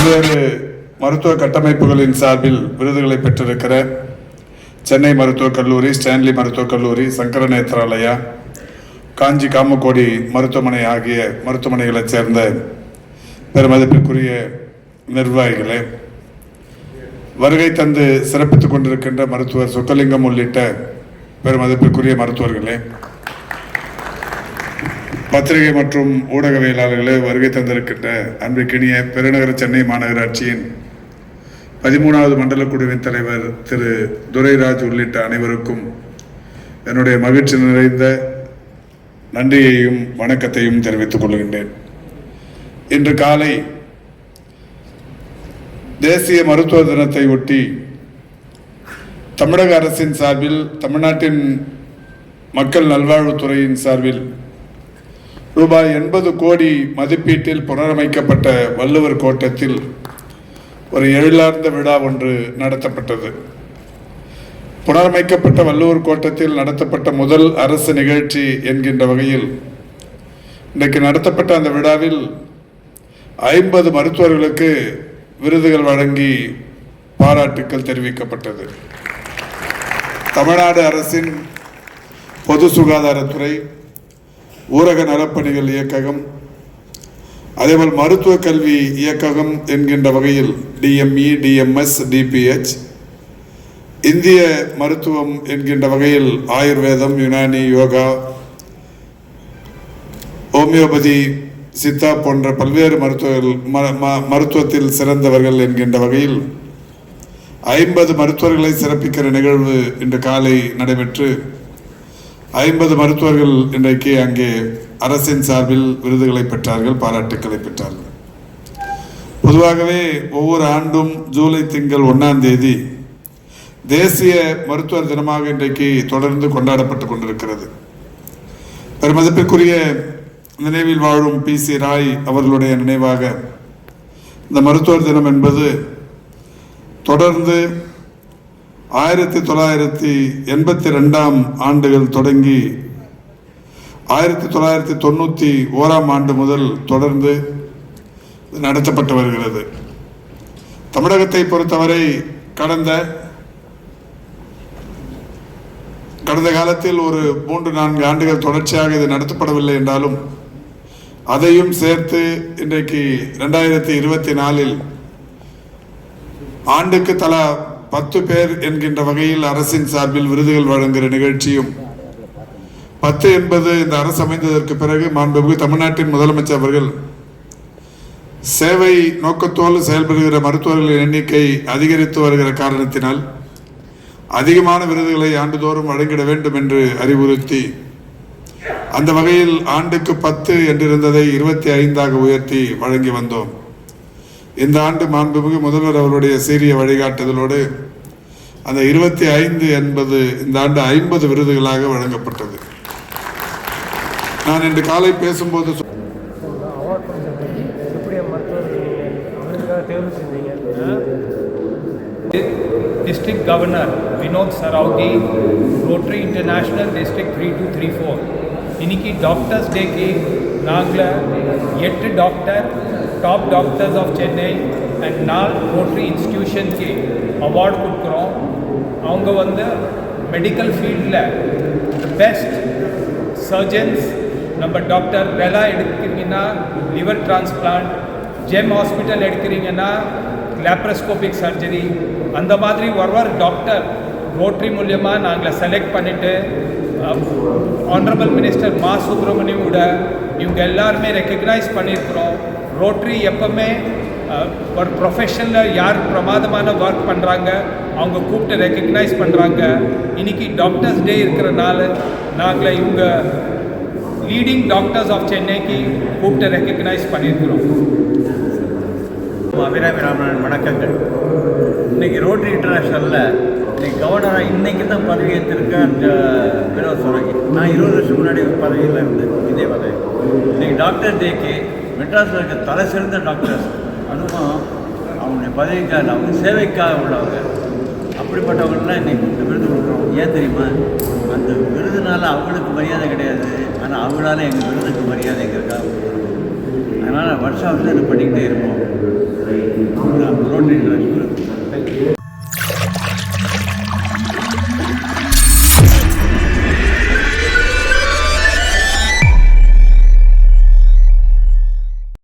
பல்வேறு மருத்துவ கட்டமைப்புகளின் சார்பில் விருதுகளை பெற்றிருக்கிற சென்னை மருத்துவக் கல்லூரி ஸ்டான்லி மருத்துவக் கல்லூரி சங்கர நேத்ராலயா காஞ்சி காமக்கோடி மருத்துவமனை ஆகிய மருத்துவமனைகளைச் சேர்ந்த பெருமதிப்பிற்குரிய நிர்வாகிகளே வருகை தந்து சிறப்பித்துக் கொண்டிருக்கின்ற மருத்துவர் சுக்கலிங்கம் உள்ளிட்ட பெருமதிப்பிற்குரிய மருத்துவர்களே பத்திரிகை மற்றும் ஊடகவியலாளர்களே வருகை தந்திருக்கின்ற அன்பிற்கினிய பெருநகர சென்னை மாநகராட்சியின் பதிமூணாவது மண்டல குழுவின் தலைவர் திரு துரைராஜ் உள்ளிட்ட அனைவருக்கும் என்னுடைய மகிழ்ச்சி நிறைந்த நன்றியையும் வணக்கத்தையும் தெரிவித்துக் கொள்கின்றேன். இன்று காலை தேசிய மருத்துவ தினத்தை ஒட்டி தமிழக அரசின் சார்பில் தமிழ்நாட்டின் மக்கள் நல்வாழ்வுத்துறையின் சார்பில் ரூபாய் எண்பது கோடி மதிப்பீட்டில் புனரமைக்கப்பட்ட வள்ளுவர் கோட்டத்தில் ஒரு எழிலார்ந்த விழா ஒன்று நடத்தப்பட்டது. புனரமைக்கப்பட்ட வள்ளுவர் கோட்டத்தில் நடத்தப்பட்ட முதல் அரசு நிகழ்ச்சி என்கின்ற வகையில் இன்றைக்கு நடத்தப்பட்ட அந்த விழாவில் ஐம்பது மருத்துவர்களுக்கு விருதுகள் வழங்கி பாராட்டுக்கள் தெரிவிக்கப்பட்டது. தமிழ்நாடு அரசின் பொது சுகாதாரத்துறை ஊரக நலப்பணிகள் இயக்ககம் அதேபோல் மருத்துவ கல்வி இயக்ககம் என்கின்ற வகையில் டிஎம்இ டிஎம்எஸ் டிபிஹெச் இந்திய மருத்துவம் என்கின்ற வகையில் ஆயுர்வேதம் யுனானி யோகா ஹோமியோபதி சித்தா போன்ற பல்வேறு மருத்துவர்கள் ம- ம- மருத்துவத்தில் சிறந்தவர்கள் என்கின்ற வகையில் ஐம்பது மருத்துவர்களை சிறப்பிக்கிற நிகழ்வு இன்று காலை நடைபெற்று ஐம்பது மருத்துவர்கள் இன்றைக்கு அங்கே அரசின் சார்பில் விருதுகளை பெற்றார்கள் பாராட்டுக்களை பெற்றார்கள். பொதுவாகவே ஒவ்வொரு ஆண்டும் ஜூலை திங்கள் ஒன்றாம் தேதி தேசிய மருத்துவர் தினமாக இன்றைக்கு தொடர்ந்து கொண்டாடப்பட்டு கொண்டிருக்கிறது. பெருமதிப்பிற்குரிய நினைவில் வாழும் பி. சி. ராய் அவர்களுடைய நினைவாக இந்த மருத்துவர் தினம் என்பது தொடர்ந்து ஆயிரத்தி தொள்ளாயிரத்தி எண்பத்தி ரெண்டாம் ஆண்டுகள் தொடங்கி ஆயிரத்தி தொள்ளாயிரத்தி தொண்ணூற்றி ஓராம் ஆண்டு முதல் தொடர்ந்து நடத்தப்பட்டு வருகிறது தமிழகத்தை பொறுத்தவரை கடந்த கடந்த காலத்தில் ஒரு மூன்று நான்கு ஆண்டுகள் தொடர்ச்சியாக இது நடத்தப்படவில்லை என்றாலும் அதையும் சேர்த்து இன்றைக்கு ரெண்டாயிரத்தி இருபத்தி நாலில் ஆண்டுக்கு தலா பத்து பேர் என்கின்ற வகையில் அரசின் சார்பில் விருதுகள் வழங்குகிற நிகழ்ச்சியும் பத்து என்பது இந்த அரசு அமைந்ததற்கு பிறகு மாண்புமிகு தமிழ்நாட்டின் முதலமைச்சர் அவர்கள் சேவை நோக்கத்தோடு செயல்படுகிற மருத்துவர்களின் எண்ணிக்கை அதிகரித்து வருகிற காரணத்தினால் அதிகமான விருதுகளை ஆண்டுதோறும் வழங்கிட வேண்டும் என்று அறிவுறுத்தி அந்த வகையில் ஆண்டுக்கு பத்து என்றிருந்ததை இருபத்தி ஐந்தாக உயர்த்தி வழங்கி வந்தோம். இந்த ஆண்டு மாண்புமிகு முதல்வர் அவருடைய சீரிய வழிகாட்டுதலோடு அந்த இருபத்தி ஐந்து என்பது இந்த ஆண்டு ஐம்பது விருதுகளாக வழங்கப்பட்டது நான் இன்று காலை பேசும்போது அவார்ட் கொடுத்துருக்கீங்க எப்படி மருத்துவர் நீங்கள் அவருக்காக தேர்வு செஞ்சீங்க District Governor Vinod Saraugi, Rotary International District 3234. இன்னைக்கு டாக்டர்ஸ் டேக்கு நாங்கள் எட்டு doctor top doctors of Chennai and நால் ரோட்ரி இன்ஸ்டியூஷனுக்கு அவார்டு கொடுக்குறோம். அவங்க வந்து மெடிக்கல் ஃபீல்டில் பெஸ்ட் சர்ஜன்ஸ் நம்ம டாக்டர் வெலா எடுக்கிறீங்கன்னா லிவர் டிரான்ஸ்பிளான்ட் ஜெம் ஹாஸ்பிட்டல் எடுக்கிறீங்கன்னா லேப்ரஸ்கோபிக் சர்ஜரி அந்த மாதிரி ஒரு ஒரு டாக்டர் ரோட்ரி மூலியமாக நாங்கள் செலக்ட் பண்ணிவிட்டு ஆனரபிள் மினிஸ்டர் மா சுப்பிரமணியம் கூட இவங்க எல்லாருமே ரெக்கக்னைஸ் பண்ணியிருக்கிறோம். ரோட்ரி எப்பவுமே uh, ஒரு ப்ரொஃபஷனில் யார் பிரமாதமான ஒர்க் பண்ணுறாங்க அவங்க கூப்பிட்டு ரெக்கக்னைஸ் பண்ணுறாங்க இன்னைக்கு டாக்டர்ஸ் டே இருக்கிறனால நாங்கள் இவங்க லீடிங் டாக்டர்ஸ் ஆஃப் சென்னைக்கு கூப்பிட்டு ரெக்கக்னைஸ் பண்ணியிருக்கிறோம். அபிராமி ராமன் வணக்கங்கள். இன்னைக்கு ரோட்டரி இன்டர்நேஷ்னலில் இன்னைக்கு கவர்னராக இன்னைக்கு தான் பதவி ஏற்றிருக்க வினோத் சோரங்கி நான் இருபது வருஷம் முன்னாடி ஒரு பதவியில் இருந்தேன் இதே பதவி. இன்னைக்கு டாக்டர் ஜேகே மெட்ராஸில் இருக்க தலை சிறந்த டாக்டர்ஸ் அதுவும் அவங்களுடைய பதவிக்காக அவங்க சேவைக்காக உள்ளவங்க. அப்படிப்பட்டவங்களாம் இன்னைக்கு இந்த விருது கொடுக்குறோம் ஏன் தெரியுமா? அந்த விருதுனால அவங்களுக்கு மரியாதை கிடையாது ஆனால் அவங்களால எங்கள் விருதுக்கு மரியாதைங்கிறதுக்காக அதனால் வருஷம் வருஷம் இதை பண்ணிக்கிட்டே இருப்போம். Rotary international